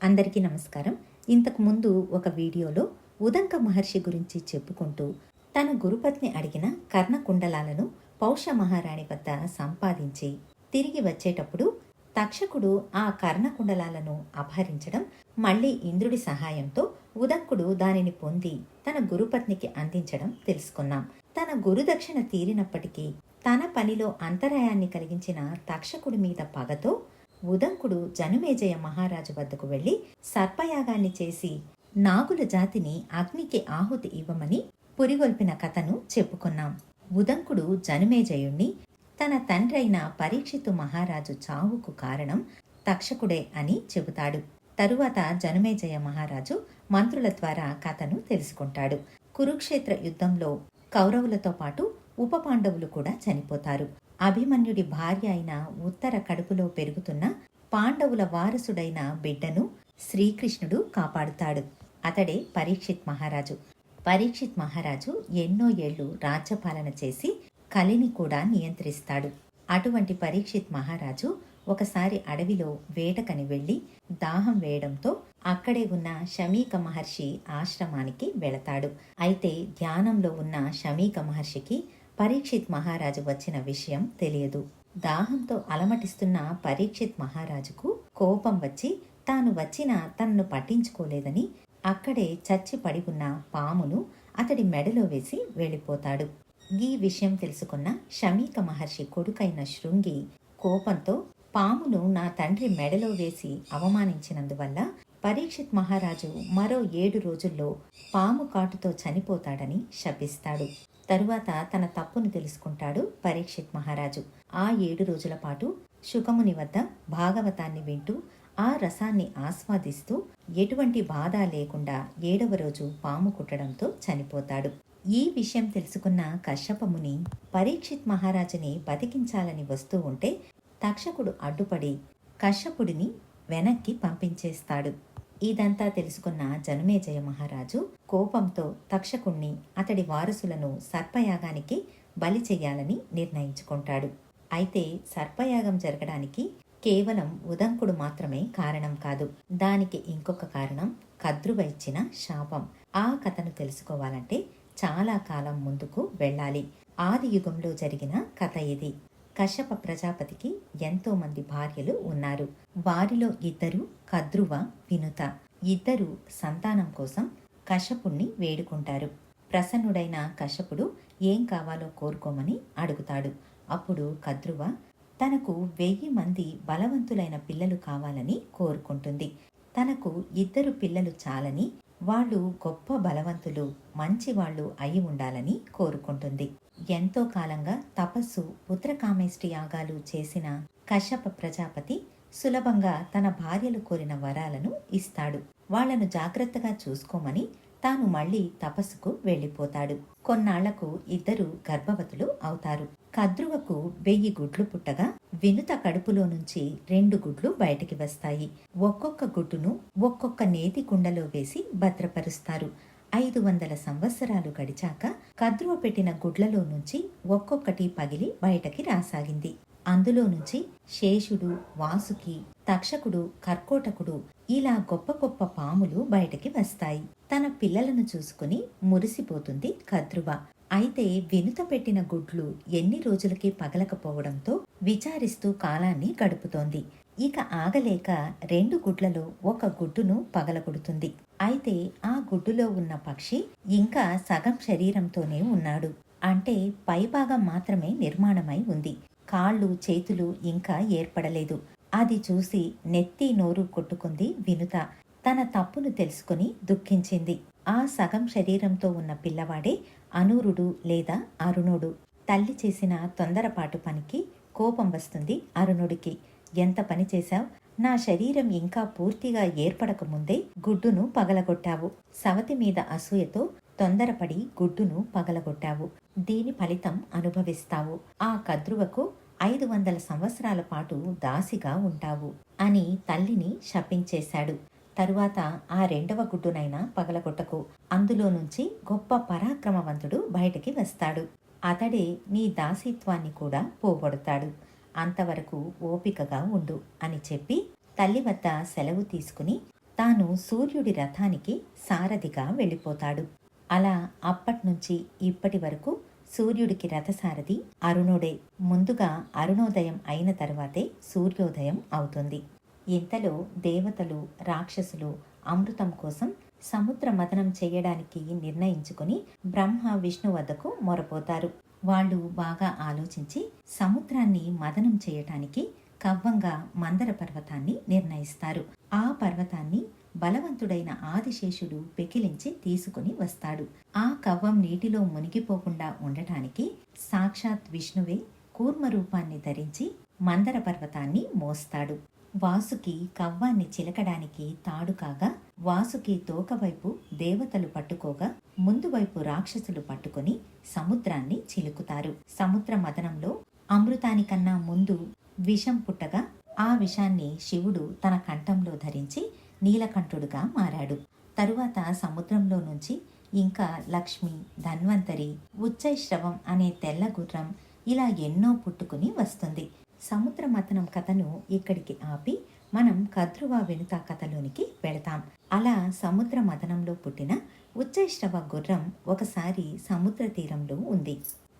అందరికీ నమస్కారం. ఇంతకు ముందు ఒక వీడియోలో ఉదంక మహర్షి గురించి చెప్పుకుంటూ తన గురుపత్ని అడిగిన కర్ణ కుండలాలను పౌష మహారాణి వద్ద సంపాదించి తిరిగి వచ్చేటప్పుడు తక్షకుడు ఆ కర్ణ కుండలాలను అపహరించడం మళ్ళీ ఇంద్రుడి సహాయంతో ఉదంకుడు దానిని పొంది తన గురుపత్నికి అందించడం తెలుసుకున్నాం. తన గురుదక్షిణ తీరినప్పటికీ తన పనిలో అంతరాయాన్ని కలిగించిన తక్షకుడి మీద పగతో ఉదంకుడు జనుమేజయ మహారాజు వద్దకు వెళ్ళి సర్పయాగాన్ని చేసి నాగుల జాతిని అగ్నికి ఆహుతి ఇవ్వమని పురిగొల్పిన కథను చెప్పుకున్నాం. ఉదంకుడు జనుమేజయుణ్ణి తన తండ్రైన పరీక్షితు మహారాజు చావుకు కారణం తక్షకుడే అని చెబుతాడు. తరువాత జనుమేజయ మహారాజు మంత్రుల ద్వారా కథను తెలుసుకుంటాడు. కురుక్షేత్ర యుద్ధంలో కౌరవులతో పాటు ఉప పాండవులు కూడా చనిపోతారు. అభిమన్యుడి భార్య అయిన ఉత్తర కడుపులో పెరుగుతున్న పాండవుల వారసుడైన బిడ్డను శ్రీకృష్ణుడు కాపాడుతాడు. అతడే పరీక్షిత్ మహారాజు. పరీక్షిత్ మహారాజు ఎన్నో ఏళ్ళు రాజ్యపాలన చేసి కలిని కూడా నియంత్రిస్తాడు. అటువంటి పరీక్షిత్ మహారాజు ఒకసారి అడవిలో వేటకని వెళ్ళి దాహం వేయడంతో అక్కడే ఉన్న షమీక మహర్షి ఆశ్రమానికి వెళతాడు. అయితే ధ్యానంలో ఉన్న షమీక మహర్షికి పరీక్షిత్ మహారాజు వచ్చిన విషయం తెలియదు. దాహంతో అలమటిస్తున్న పరీక్షిత్ మహారాజుకు కోపం వచ్చి తాను వచ్చిన తనను పట్టించుకోలేదని అక్కడే చచ్చి పడి ఉన్న పామును అతడి మెడలో వేసి వెళ్ళిపోతాడు. ఈ విషయం తెలుసుకున్న షమీక మహర్షి కొడుకైన శృంగి కోపంతో పామును నా తండ్రి మెడలో వేసి అవమానించినందువల్ల పరీక్షిత్ మహారాజు మరో ఏడు రోజుల్లో పాము కాటుతో చనిపోతాడని శపిస్తాడు. తరువాత తన తప్పును తెలుసుకుంటాడు పరీక్షిత్ మహారాజు. ఆ ఏడు రోజుల పాటు శుకముని వద్ద భాగవతాన్ని వింటూ ఆ రసాన్ని ఆస్వాదిస్తూ ఎటువంటి బాధ లేకుండా ఏడవ రోజు పాము కుట్టడంతో చనిపోతాడు. ఈ విషయం తెలుసుకున్న కశ్యపముని పరీక్షిత్ మహారాజుని బతికించాలని వస్తూ ఉంటే తక్షకుడు అడ్డుపడి కశ్యపుడిని వెనక్కి పంపించేస్తాడు. ఇదంతా తెలుసుకున్న జనమేజయ మహారాజు కోపంతో తక్షకుణ్ణి అతడి వారసులను సర్పయాగానికి బలి చెయ్యాలని నిర్ణయించుకుంటాడు. అయితే సర్పయాగం జరగడానికి కేవలం ఉదంకుడు మాత్రమే కారణం కాదు. దానికి ఇంకొక కారణం కద్రువ ఇచ్చిన శాపం. ఆ కథను తెలుసుకోవాలంటే చాలా కాలం ముందుకు వెళ్ళాలి. ఆది యుగంలో జరిగిన కథ ఇది. కశ్యప ప్రజాపతికి ఎంతో మంది భార్యలు ఉన్నారు. వారిలో ఇద్దరు కద్రువ వినుత. ఇద్దరు సంతానం కోసం కశ్యపుణ్ణి వేడుకుంటారు. ప్రసన్నుడైన కశ్యపుడు ఏం కావాలో కోరుకోమని అడుగుతాడు. అప్పుడు కద్రువ తనకు వెయ్యి మంది బలవంతులైన పిల్లలు కావాలని కోరుకుంటుంది. తనకు ఇద్దరు పిల్లలు చాలని వాళ్ళు గొప్ప బలవంతులు మంచివాళ్ళు అయి ఉండాలని కోరుకుంటుంది. ఎంతో కాలంగా తపస్సు పుత్రకామేష్టి యాగాలు చేసిన కశ్యప ప్రజాపతి సులభంగా తన భార్యలు కోరిన వరాలను ఇస్తాడు. వాళ్ళను జాగ్రత్తగా చూసుకోమని తాను మళ్ళీ తపస్సుకు వెళ్ళిపోతాడు. కొన్నాళ్ళకు ఇద్దరు గర్భవతులు అవుతారు. కద్రువకు వెయ్యి గుడ్లు పుట్టగా వినుత కడుపులో నుంచి రెండు గుడ్లు బయటికి వస్తాయి. ఒక్కొక్క గుడ్డును ఒక్కొక్క నేతి కుండలో వేసి భద్రపరుస్తారు. ఐదు వందల సంవత్సరాలు గడిచాక కద్రువ పెట్టిన గుడ్లలో నుంచి ఒక్కొక్కటి పగిలి బయటకి రాసాగింది. అందులో నుంచి శేషుడు వాసుకి తక్షకుడు కర్కోటకుడు ఇలా గొప్ప గొప్ప పాములు బయటకి వస్తాయి. తన పిల్లలను చూసుకుని మురిసిపోతుంది కద్రువ. అయితే వెనుత పెట్టిన గుడ్లు ఎన్ని రోజులకి పగలకపోవడంతో విచారిస్తూ కాలాన్ని గడుపుతోంది. ఇక ఆగలేక రెండు గుడ్లలో ఒక గుడ్డును పగలగొడుతుంది. అయితే ఆ గుడ్డులో ఉన్న పక్షి ఇంకా సగం శరీరంతోనే ఉన్నాడు. అంటే పైభాగం మాత్రమే నిర్మాణమై ఉంది. కాళ్ళు చేతులు ఇంకా ఏర్పడలేదు. అది చూసి నెత్తి నోరు కొట్టుకుంది వినుత. తన తప్పును తెలుసుకుని దుఃఖించింది. ఆ సగం శరీరంతో ఉన్న పిల్లవాడే అనూరుడు లేదా అరుణుడు. తల్లి చేసిన తొందరపాటు పనికి కోపం వస్తుంది అరుణుడికి. ఎంత పని చేశావు? నా శరీరం ఇంకా పూర్తిగా ఏర్పడకముందే గుడ్డును పగలగొట్టావు. సవతి మీద అసూయతో తొందరపడి గుడ్డును పగలగొట్టావు. దీని ఫలితం అనుభవిస్తావు. ఆ కద్రువకు ఐదు వందల సంవత్సరాల పాటు దాసిగా ఉంటావు అని తల్లిని శపించేశాడు. తరువాత ఆ రెండవ గుడ్డునైనా పగలగొట్టకు. అందులో నుంచి గొప్ప పరాక్రమవంతుడు బయటికి వస్తాడు. అతడే నీ దాసిత్వాన్ని కూడా పోగొడతాడు. అంతవరకు ఓపికగా ఉండు అని చెప్పి తల్లి వద్ద సెలవు తీసుకుని తాను సూర్యుడి రథానికి సారథిగా వెళ్ళిపోతాడు. అలా అప్పట్నుంచి ఇప్పటి వరకు సూర్యుడికి రథసారథి అరుణుడే. ముందుగా అరుణోదయం అయిన తర్వాతే సూర్యోదయం అవుతుంది. ఇంతలో దేవతలు రాక్షసులు అమృతం కోసం సముద్ర మథనం చేయడానికి నిర్ణయించుకుని బ్రహ్మ విష్ణు వద్దకు మొరపోతారు. వాళ్ళు బాగా ఆలోచించి సముద్రాన్ని మదనం చేయటానికి కవ్వంగా మందర పర్వతాన్ని నిర్ణయిస్తారు. ఆ పర్వతాన్ని బలవంతుడైన ఆదిశేషుడు పెకిలించి తీసుకుని వస్తాడు. ఆ కవ్వం నీటిలో మునిగిపోకుండా ఉండటానికి సాక్షాత్ విష్ణువే కూర్మ రూపాన్ని ధరించి మందర పర్వతాన్ని మోస్తాడు. వాసుకి కవ్వాన్ని చిలకడానికి తాడు కాగా వాసుకి తోకవైపు దేవతలు పట్టుకోగా ముందు వైపు రాక్షసులు పట్టుకొని సముద్రాన్ని చిలుకుతారు. సముద్ర మదనంలో అమృతానికన్నా ముందు విషం పుట్టగా ఆ విషాన్ని శివుడు తన కంఠంలో ధరించి నీలకంఠుడుగా మారాడు. తరువాత సముద్రంలో నుంచి ఇంకా లక్ష్మి ధన్వంతరి ఉచ్చైశ్రవం అనే తెల్ల గుర్రం ఇలా ఎన్నో పుట్టుకుని వస్తుంది. సముద్ర మథనం కథను ఇక్కడికి ఆపి మనం కద్రువ వెనుక కథలోనికి వెళతాం. అలా సముద్ర మథనంలో పుట్టిన ఉచ్చైష్టవ గుర్రం ఒకసారి సముద్ర తీరంలో ఉంది.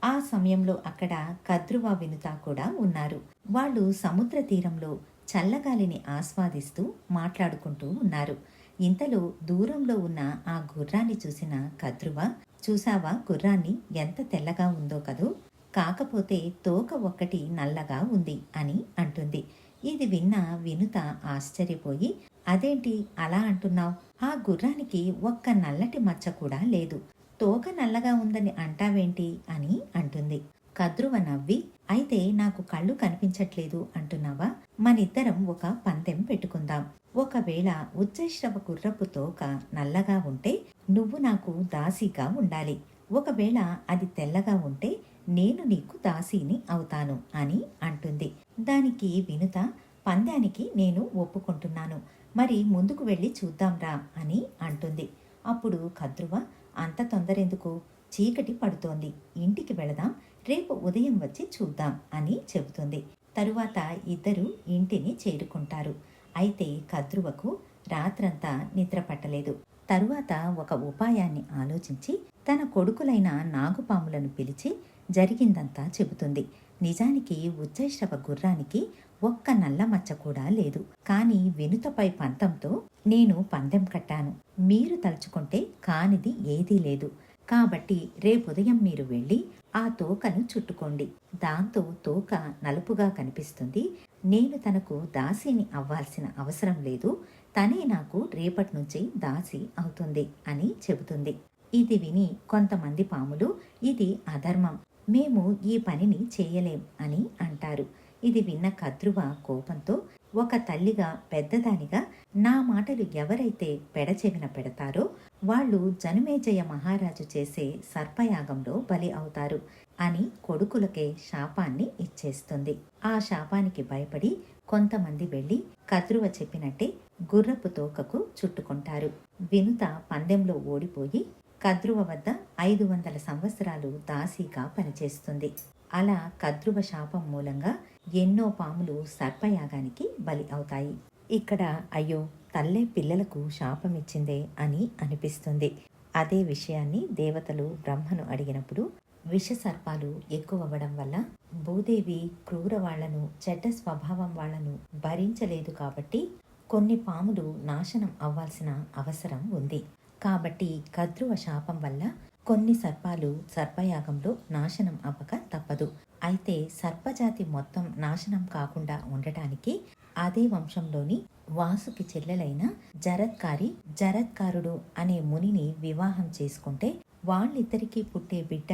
ఆ సమయంలో అక్కడ కద్రువ వినుత కూడా ఉన్నారు. వాళ్ళు సముద్ర తీరంలో చల్లగాలిని ఆస్వాదిస్తూ మాట్లాడుకుంటూ ఉన్నారు. ఇంతలో దూరంలో ఉన్న ఆ గుర్రాన్ని చూసిన కద్రువ చూసావా గుర్రాన్ని ఎంత తెల్లగా ఉందో కదూ? కాకపోతే తోక ఒక్కటి నల్లగా ఉంది అని అంటుంది. ఇది విన్న వినుత ఆశ్చర్యపోయి అదేంటి అలా అంటున్నావు? ఆ గుర్రానికి ఒక్క నల్లటి మచ్చ కూడా లేదు. తోక నల్లగా ఉందని అంటావేంటి? అని అంటుంది. కద్రువ నవ్వి అయితే నాకు కళ్ళు కనిపించట్లేదు అంటున్నావా? మనిద్దరం ఒక పందెం పెట్టుకుందాం. ఒకవేళ ఉచ్చైశ్రవ గుర్రపు తోక నల్లగా ఉంటే నువ్వు నాకు దాసీగా ఉండాలి. ఒకవేళ అది తెల్లగా ఉంటే నేను నీకు దాసీని అవుతాను అని అంటుంది. దానికి వినుత పందానికి నేను ఒప్పుకుంటున్నాను. మరి ముందుకు వెళ్ళి చూద్దాంరా అని అంటుంది. అప్పుడు కద్రువ అంత తొందరెందుకు? చీకటి పడుతోంది. ఇంటికి వెళదాం. రేపు ఉదయం వచ్చి చూద్దాం అని చెబుతుంది. తరువాత ఇద్దరు ఇంటిని చేరుకుంటారు. అయితే కద్రువకు రాత్రంతా నిద్ర పట్టలేదు తరువాత ఒక ఉపాయాన్ని ఆలోచించి తన కొడుకులైన నాగుపాములను పిలిచి జరిగిందంతా చెబుతుంది. నిజానికి ఉచ్చైశ్రవ గుర్రానికి ఒక్క నల్ల మచ్చ కూడా లేదు. కానీ వెనుతపై పంతంతో నేను పందెం కట్టాను. మీరు తలుచుకుంటే కానిది ఏదీ లేదు. కాబట్టి రేపుదయం మీరు వెళ్ళి ఆ తోకను చుట్టుకోండి. దాంతో తోక నలుపుగా కనిపిస్తుంది. నేను తనకు దాసిని అవ్వాల్సిన అవసరం లేదు. తనే నాకు రేపటి నుంచి దాసి అవుతుంది అని చెబుతుంది. ఇది విని కొంతమంది పాములు ఇది అధర్మం. మేము ఈ పనిని చేయలేం అని అంటారు. ఇది విన్న కద్రువ కోపంతో ఒక తల్లిగా పెద్దదానిగా నా మాటలు ఎవరైతే పెడచెవిన పెడతారో వాళ్ళు జనమేజయ మహారాజు చేసే సర్పయాగంలో బలి అవుతారు అని కొడుకులకే శాపాన్ని ఇచ్చేస్తుంది. ఆ శాపానికి భయపడి కొంతమంది వెళ్ళి కద్రువ చెప్పినట్టే గుర్రపు తోకకు చుట్టుకుంటారు. వినుత పందెంలో ఓడిపోయి కద్రువ వద్ద ఐదు వందల సంవత్సరాలు దాసీగా పనిచేస్తుంది. అలా కద్రువ శాపం మూలంగా ఎన్నో పాములు సర్పయాగానికి బలి అవుతాయి. ఇక్కడ అయ్యో తల్లే పిల్లలకు శాపం ఇచ్చిందే అని అనిపిస్తుంది. అదే విషయాన్ని దేవతలు బ్రహ్మను అడిగినప్పుడు విష సర్పాలు ఎక్కువవ్వడం వల్ల భూదేవి క్రూర వాళ్ళను చెడ్డ స్వభావం వాళ్ళను భరించలేదు కాబట్టి కొన్ని పాములు నాశనం అవ్వాల్సిన అవసరం ఉంది. కాబట్టి కద్రువ శాపం వల్ల కొన్ని సర్పాలు సర్పయాగంలో నాశనం అవ్వక తప్పదు. అయితే సర్పజాతి మొత్తం నాశనం కాకుండా ఉండటానికి అదే వంశంలోని వాసుకి చెల్లెలైన జరత్కారి జరత్కారుడు అనే మునిని వివాహం చేసుకుంటే వాళ్ళిద్దరికీ పుట్టే బిడ్డ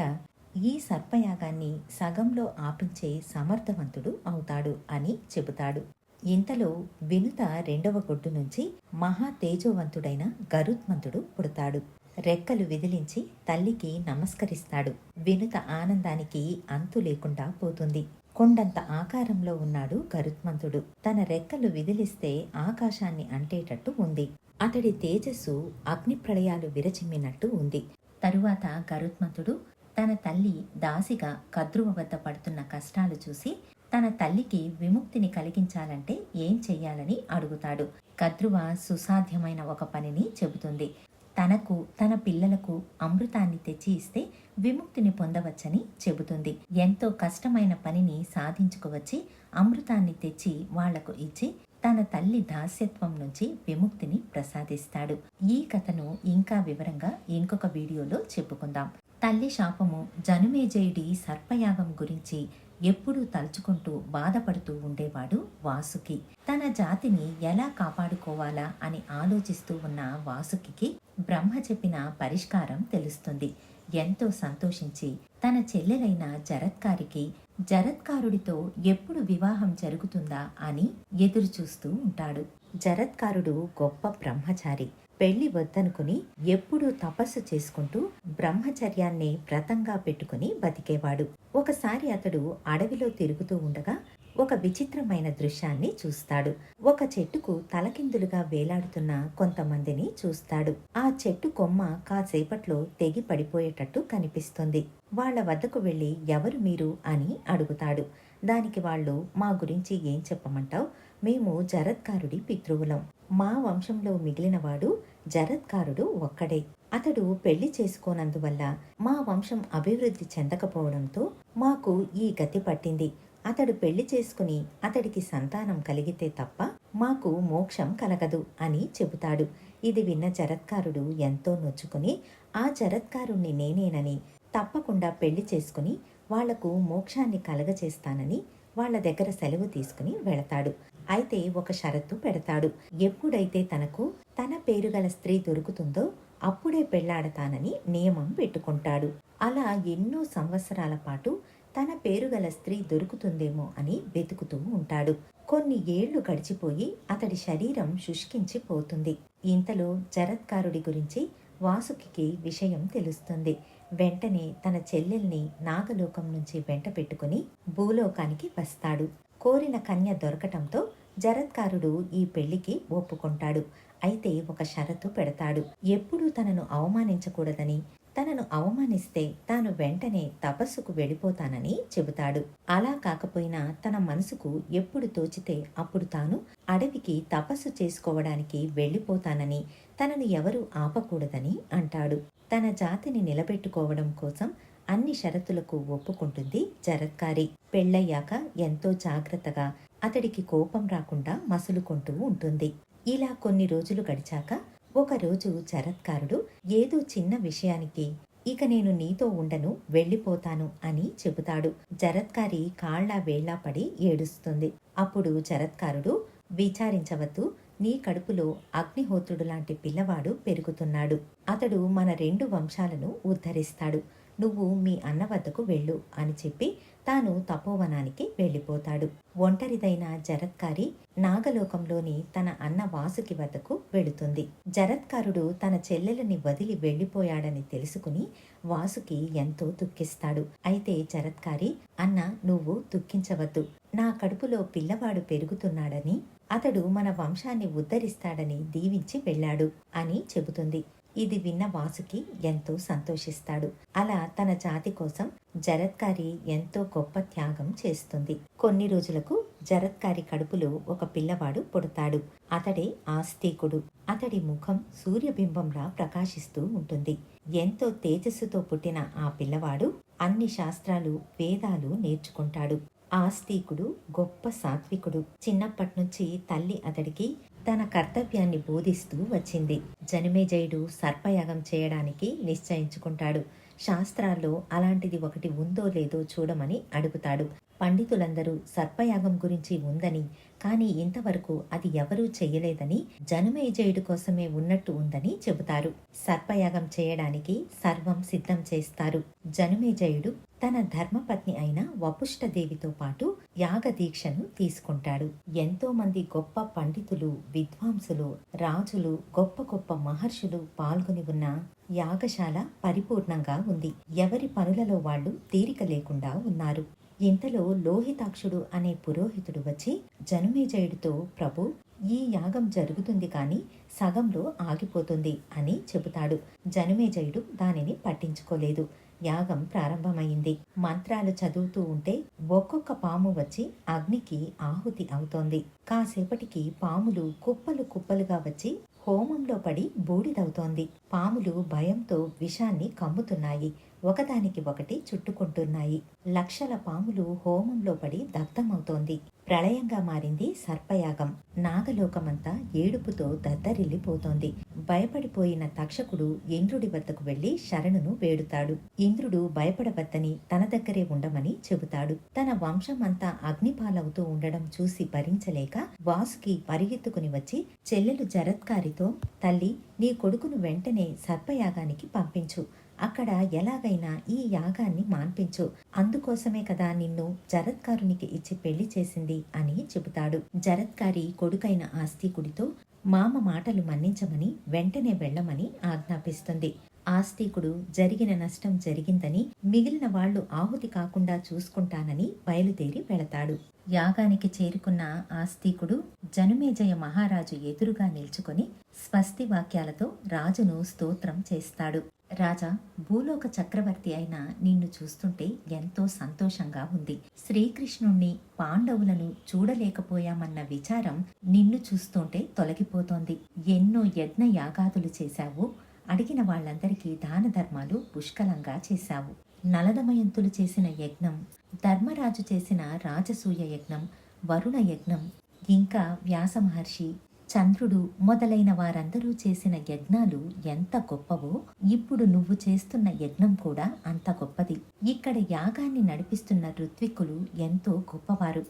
ఈ సర్పయాగాన్ని సగంలో ఆపించే సమర్థవంతుడు అవుతాడు అని చెబుతాడు. ఇంతలో వినుత రెండవ గొడ్డు నుంచి మహా తేజోవంతుడైన గరుత్మంతుడు పుడతాడు. రెక్కలు విదిలించి తల్లికి నమస్కరిస్తాడు. వినుత ఆనందానికి అంతు లేకుండా పోతుంది. కొండంత ఆకారంలో ఉన్నాడు గరుత్మంతుడు. తన రెక్కలు విదిలిస్తే ఆకాశాన్ని అంటేటట్టు ఉంది. అతడి తేజస్సు అగ్ని ప్రళయాలు విరచిమ్మినట్టు ఉంది. తరువాత గరుత్మంతుడు తన తల్లి దాసిగా కద్రువ వద్ద పడుతున్న కష్టాలు చూసి తన తల్లికి విముక్తిని కలిగించాలంటే ఏం చెయ్యాలని అడుగుతాడు. కద్రువ సుసాధ్యమైన ఒక పనిని చెబుతుంది. తనకు తన పిల్లలకు అమృతాన్ని తెచ్చి ఇస్తే విముక్తిని పొందవచ్చని చెబుతుంది. ఎంతో కష్టమైన పనిని సాధించుకువచ్చి అమృతాన్ని తెచ్చి వాళ్ళకు ఇచ్చి తన తల్లి దాస్యత్వం నుంచి విముక్తిని ప్రసాదిస్తాడు. ఈ కథను ఇంకా వివరంగా ఇంకొక వీడియోలో చెప్పుకుందాం. తల్లి శాపము జనుమేజయుడి సర్పయాగం గురించి ఎప్పుడూ తలుచుకుంటూ బాధపడుతూ ఉండేవాడు వాసుకి. తన జాతిని ఎలా కాపాడుకోవాలా అని ఆలోచిస్తూ ఉన్న వాసుకి బ్రహ్మ చెప్పిన పరిష్కారం తెలుస్తుంది. ఎంతో సంతోషించి తన చెల్లెలైన జరత్కారికి జరత్కారుడితో ఎప్పుడు వివాహం జరుగుతుందా అని ఎదురుచూస్తూ ఉంటాడు. జరత్కారుడు గొప్ప బ్రహ్మచారి. పెళ్ళి వద్దనుకుని ఎప్పుడూ తపస్సు చేసుకుంటూ బ్రహ్మచర్యాన్ని వ్రతంగా పెట్టుకుని బతికేవాడు. ఒకసారి అతడు అడవిలో తిరుగుతూ ఉండగా ఒక విచిత్రమైన దృశ్యాన్ని చూస్తాడు. ఒక చెట్టుకు తలకిందులుగా వేలాడుతున్న కొంతమందిని చూస్తాడు. ఆ చెట్టు కొమ్మ కాసేపట్లో తెగి పడిపోయేటట్టు కనిపిస్తుంది. వాళ్ళ వద్దకు వెళ్ళి ఎవరు మీరు అని అడుగుతాడు. దానికి వాళ్ళు మా గురించి ఏం చెప్పమంటావు? మేము జరత్కారుడి పితృవులం. మా వంశంలో మిగిలినవాడు జరత్కారుడు ఒక్కడే. అతడు పెళ్ళి చేసుకోనందువల్ల మా వంశం అభివృద్ధి చెందకపోవడంతో మాకు ఈ గతి పట్టింది. అతడు పెళ్ళి చేసుకుని అతడికి సంతానం కలిగితే తప్ప మాకు మోక్షం కలగదు అని చెబుతాడు. ఇది విన్న జరత్కారుడు ఎంతో నొచ్చుకుని ఆ జరత్కారుణ్ణి నేనేనని తప్పకుండా పెళ్ళి చేసుకుని వాళ్ళకు మోక్షాన్ని కలగచేస్తానని వాళ్ళ దగ్గర సెలవు తీసుకుని వెళతాడు. అయితే ఒక షరత్తు పెడతాడు. ఎప్పుడైతే తనకు తన పేరు గల స్త్రీ దొరుకుతుందో అప్పుడే పెళ్ళాడతానని నియమం పెట్టుకుంటాడు. అలా ఎన్నో సంవత్సరాల పాటు తన పేరు గల స్త్రీ దొరుకుతుందేమో అని వెతుకుతూ ఉంటాడు. కొన్ని ఏళ్ళు గడిచిపోయి అతడి శరీరం శుష్కించిపోతుంది. ఇంతలో జరత్కారుడి గురించి వాసుకి విషయం తెలుస్తుంది. వెంటనే తన చెల్లెల్ని నాగలోకం నుంచి వెంట పెట్టుకుని భూలోకానికి వస్తాడు. కోరిన కన్య దొరకటంతో జరత్కారుడు ఈ పెళ్ళికి ఒప్పుకుంటాడు. అయితే ఒక షరతు పెడతాడు. ఎప్పుడూ తనను అవమానించకూడదని తనను అవమానిస్తే తాను వెంటనే తపస్సుకు వెళ్ళిపోతానని చెబుతాడు. అలా కాకపోయినా తన మనసుకు ఎప్పుడు తోచితే అప్పుడు తాను అడవికి తపస్సు చేసుకోవడానికి వెళ్ళిపోతానని తనను ఎవరూ ఆపకూడదని అంటాడు. తన జాతిని నిలబెట్టుకోవడం కోసం అన్ని షరతులకు ఒప్పుకుంటుంది జరత్కారి. పెళ్ళయ్యాక ఎంతో జాగ్రత్తగా అతడికి కోపం రాకుండా మసులుకుంటూ ఉంటుంది. ఇలా కొన్ని రోజులు గడిచాక ఒకరోజు జరత్కారుడు ఏదో చిన్న విషయానికి ఇక నేను నీతో ఉండను వెళ్ళిపోతాను అని చెబుతాడు. జరత్కారి కాళ్ళా వేళ్ళా పడి ఏడుస్తుంది. అప్పుడు జరత్కారుడు విచారించవద్దు నీ కడుపులో అగ్నిహోత్రుడు లాంటి పిల్లవాడు పెరుగుతున్నాడు. అతడు మన రెండు వంశాలను ఉద్ధరిస్తాడు. నువ్వు మీ అన్న వద్దకు వెళ్ళు అని చెప్పి తాను తపోవనానికి వెళ్ళిపోతాడు. ఒంటరిదైన జరత్కారి నాగలోకంలోని తన అన్న వాసుకి వద్దకు వెళుతుంది. జరత్కారుడు తన చెల్లెలని వదిలి వెళ్ళిపోయాడని తెలుసుకుని వాసుకి ఎంతో దుఃఖిస్తాడు. అయితే జరత్కారి అన్న నువ్వు దుఃఖించవద్దు. నా కడుపులో పిల్లవాడు పెరుగుతున్నాడని అతడు మన వంశాన్ని ఉద్ధరిస్తాడని దీవించి వెళ్ళాడు అని చెబుతుంది. ఇది విన్న వాసుకి ఎంతో సంతోషిస్తాడు. అలా తన జాతి కోసం జరత్కారి ఎంతో గొప్ప త్యాగం చేస్తుంది. కొన్ని రోజులకు జరత్కారి కడుపులో ఒక పిల్లవాడు పుడతాడు. అతడే ఆస్తికుడు. అతడి ముఖం సూర్యబింబంలా ప్రకాశిస్తూ ఉంటుంది. ఎంతో తేజస్సుతో పుట్టిన ఆ పిల్లవాడు అన్ని శాస్త్రాలు వేదాలు నేర్చుకుంటాడు. ఆస్తికుడు గొప్ప సాత్వికుడు. చిన్నప్పటి నుంచి తల్లి అతడికి తన కర్తవ్యాన్ని బోధిస్తూ వచ్చింది. జనమేజయుడు సర్పయాగం చేయడానికి నిశ్చయించుకుంటాడు. శాస్త్రాల్లో అలాంటిది ఒకటి ఉందో లేదో చూడమని అడుగుతాడు. పండితులందరూ సర్పయాగం గురించి ఉందని కానీ ఇంతవరకు అది ఎవరూ చేయలేదని జనమేజయుడు కోసమే ఉన్నట్టు ఉందని చెబుతారు. సర్పయాగం చేయడానికి సర్వం సిద్ధం చేస్తారు. జనమేజయుడు తన ధర్మపత్ని అయిన వపుష్టదేవితో పాటు యాగ దీక్షను తీసుకుంటాడు. ఎంతో మంది గొప్ప పండితులు విద్వాంసులు రాజులు గొప్ప గొప్ప మహర్షులు పాల్గొని ఉన్న యాగశాల పరిపూర్ణంగా ఉంది. ఎవరి పనులలో వాళ్ళు తీరిక లేకుండా ఉన్నారు. ఇంతలో లోహితాక్షుడు అనే పురోహితుడు వచ్చి జనుమేజయుడితో ప్రభు ఈ యాగం జరుగుతుంది కానీ సగంలో ఆగిపోతుంది అని చెబుతాడు. జనుమేజయుడు దానిని పట్టించుకోలేదు. యాగం ప్రారంభమైంది. మంత్రాలు చదువుతూ ఉంటే ఒక్కొక్క పాము వచ్చి అగ్నికి ఆహుతి అవుతోంది. కాసేపటికి పాములు కుప్పలు కుప్పలుగా వచ్చి హోమంలో పడి బూడిదవుతోంది. పాములు భయంతో విషాన్ని కమ్ముతున్నాయి. ఒకదానికి ఒకటి చుట్టుకుంటున్నాయి. లక్షల పాములు హోమంలో పడి దగ్ధమవుతోంది. ప్రళయంగా మారింది సర్పయాగం. నాగలోకమంతా ఏడుపుతో దద్దరిల్లిపోతోంది. భయపడిపోయిన తక్షకుడు ఇంద్రుడి వద్దకు వెళ్ళి శరణును వేడుతాడు. ఇంద్రుడు భయపడవద్దని తన దగ్గరే ఉండమని చెబుతాడు. తన వంశమంతా అగ్నిపాలవుతూ ఉండడం చూసి భరించలేక వాసుకి పరిగెత్తుకుని వచ్చి చెల్లెలు జరత్కారితో తల్లి నీ కొడుకును వెంటనే సర్పయాగానికి పంపించు. అక్కడ ఎలాగైనా ఈ యాగాన్ని మాన్పించు. అందుకోసమే కదా నిన్ను జరత్కారునికి ఇచ్చి పెళ్ళి చేసింది అని చెబుతాడు. జరత్కారి కొడుకైన ఆస్తికుడితో మామ మాటలు మన్నించమని వెంటనే వెళ్ళమని ఆజ్ఞాపిస్తుంది. ఆస్తికుడు జరిగిన నష్టం జరిగిందని మిగిలిన వాళ్ళు ఆహుతి కాకుండా చూసుకుంటానని బయలుదేరి వెళతాడు. యాగానికి చేరుకున్న ఆస్తికుడు జనుమేజయ మహారాజు ఎదురుగా నిల్చుకొని స్వస్తి వాక్యాలతో రాజును స్తోత్రం చేస్తాడు. రాజా భూలోక చక్రవర్తి అయిన నిన్ను చూస్తుంటే ఎంతో సంతోషంగా ఉంది. శ్రీకృష్ణుణ్ణి పాండవులను చూడలేకపోయామన్న విచారం నిన్ను చూస్తుంటే తొలగిపోతోంది. ఎన్నో యజ్ఞ యాగాదులు చేశావు. అడిగిన వాళ్ళందరికీ దాన ధర్మాలు పుష్కలంగా చేశావు. నలదమయంతులు చేసిన యజ్ఞం ధర్మరాజు చేసిన రాజసూయ యజ్ఞం వరుణ యజ్ఞం ఇంకా వ్యాస మహర్షి చంద్రుడు మొదలైన వారందరూ చేసిన యజ్ఞాలు ఎంత గొప్పవో ఇప్పుడు నువ్వు చేస్తున్న యజ్ఞం కూడా అంత గొప్పది. ఇక్కడ యాగాన్ని నడిపిస్తున్న ఋత్విక్కులు ఎంతో గొప్పవారు.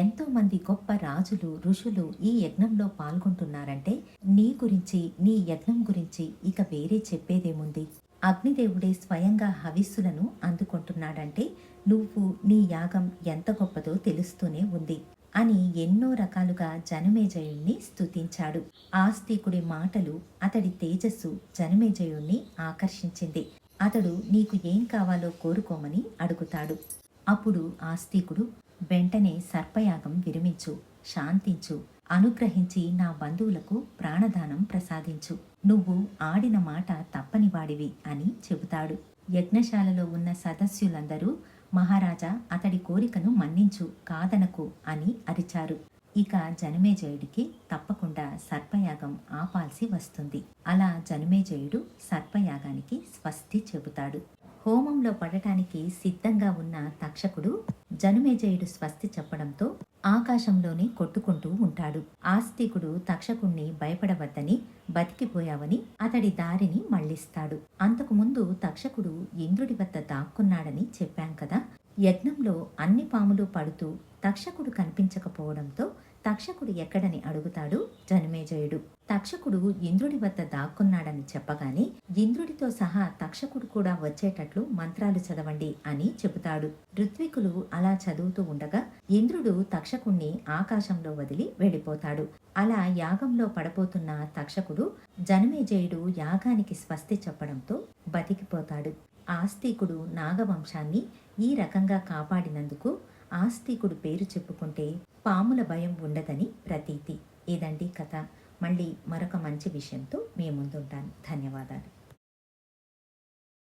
ఎంతో మంది గొప్ప రాజులు ఋషులు ఈ యజ్ఞంలో పాల్గొంటున్నారంటే నీ గురించి నీ యజ్ఞం గురించి ఇక వేరే చెప్పేదేముంది? అగ్నిదేవుడే స్వయంగా హవిస్సులను అందుకుంటున్నాడంటే నువ్వు నీ యాగం ఎంత గొప్పదో తెలుస్తూనే ఉంది. అని ఎన్నో రకాలుగా జనమేజయుణ్ణి స్తుతించాడు. ఆస్తికుడి మాటలు అతడి తేజస్సు జనమేజయుణ్ణి ఆకర్షించింది. అతడు నీకు ఏం కావాలో కోరుకోమని అడుగుతాడు. అప్పుడు ఆస్తికుడు వెంటనే సర్పయాగం విరమించు శాంతించు అనుగ్రహించి నా బంధువులకు ప్రాణదానం ప్రసాదించు. నువ్వు ఆడిన మాట తప్పనివాడివి అని చెబుతాడు. యజ్ఞశాలలో ఉన్న సదస్యులందరూ మహారాజా అతడి కోరికను మన్నించు కాదనకు అని అరిచారు. ఇక జనమేజయుడికి తప్పకుండా సర్పయాగం ఆపాల్సి వస్తుంది. అలా జనమేజయుడు సర్పయాగానికి స్వస్తి చెబుతాడు. హోమంలో పడటానికి సిద్ధంగా ఉన్న తక్షకుడు జనమేజయుడు స్వస్తి చెప్పడంతో ఆకాశంలోనే కొట్టుకుంటూ ఉంటాడు. ఆస్తికుడు తక్షకుణ్ణి భయపడవద్దని బతికిపోయావని అతడి దారిని మళ్ళిస్తాడు అంతకుముందు తక్షకుడు ఇంద్రుడి వద్ద దాక్కున్నాడని చెప్పాం కదా? యజ్ఞంలో అన్ని పాములు పడుతూ తక్షకుడు కనిపించకపోవడంతో తక్షకుడు ఎక్కడని అడుగుతాడు జనమేజయుడు తక్షకుడు ఇంద్రుడి వద్ద దాక్కున్నాడని చెప్పగానే ఇంద్రుడితో సహా తక్షకుడు కూడా వచ్చేటట్లు మంత్రాలు చదవండి అని చెబుతాడు. ఋత్వికులు అలా చదువుతూ ఉండగా ఇంద్రుడు తక్షకుణ్ణి ఆకాశంలో వదిలి వెళ్ళిపోతాడు. అలా యాగంలో పడపోతున్న తక్షకుడు జనమేజయుడు యాగానికి స్వస్తి చెప్పడంతో బతికిపోతాడు. ఆస్తికుడు నాగవంశాన్ని ఈ రకంగా కాపాడినందుకు ఆస్తికుడు పేరు చెప్పుకుంటే పాముల భయం ఉండదని ప్రతీతి. ఇదండి కథ. మళ్ళీ మరొక మంచి విషయంతో మీ ముందుంటాను. ధన్యవాదాలు.